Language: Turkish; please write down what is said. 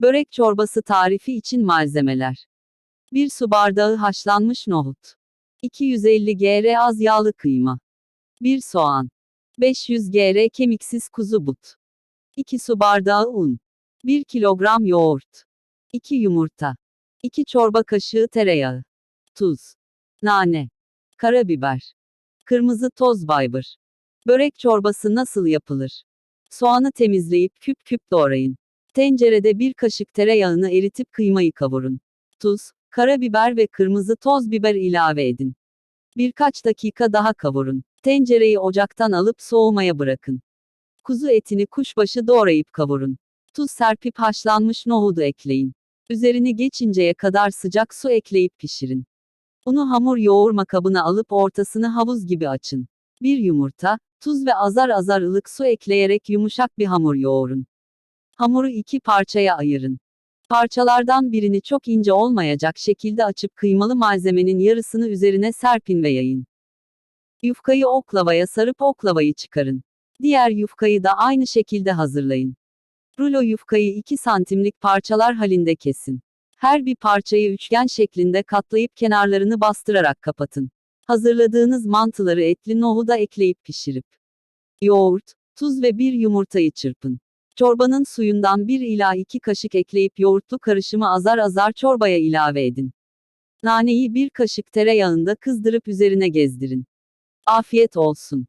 Börek çorbası tarifi için malzemeler. 1 su bardağı haşlanmış nohut. 250 gr az yağlı kıyma. 1 soğan. 500 gr kemiksiz kuzu but. 2 su bardağı un. 1 kilogram yoğurt. 2 yumurta. 2 çorba kaşığı tereyağı. Tuz. Nane. Karabiber. Kırmızı toz baybır. Börek çorbası nasıl yapılır? Soğanı temizleyip küp küp doğrayın. Tencerede bir kaşık tereyağını eritip kıymayı kavurun. Tuz, karabiber ve kırmızı toz biber ilave edin. Birkaç dakika daha kavurun. Tencereyi ocaktan alıp soğumaya bırakın. Kuzu etini kuşbaşı doğrayıp kavurun. Tuz serpip haşlanmış nohudu ekleyin. Üzerini geçinceye kadar sıcak su ekleyip pişirin. Unu hamur yoğurma kabına alıp ortasını havuz gibi açın. Bir yumurta, tuz ve azar azar ılık su ekleyerek yumuşak bir hamur yoğurun. Hamuru iki parçaya ayırın. Parçalardan birini çok ince olmayacak şekilde açıp kıymalı malzemenin yarısını üzerine serpin ve yayın. Yufkayı oklavaya sarıp oklavayı çıkarın. Diğer yufkayı da aynı şekilde hazırlayın. Rulo yufkayı 2 santimlik parçalar halinde kesin. Her bir parçayı üçgen şeklinde katlayıp kenarlarını bastırarak kapatın. Hazırladığınız mantıları etli nohuda ekleyip pişirip yoğurt, tuz ve bir yumurtayı çırpın. Çorbanın suyundan 1 ila 2 kaşık ekleyip yoğurtlu karışımı azar azar çorbaya ilave edin. Naneyi bir kaşık tereyağında kızdırıp üzerine gezdirin. Afiyet olsun.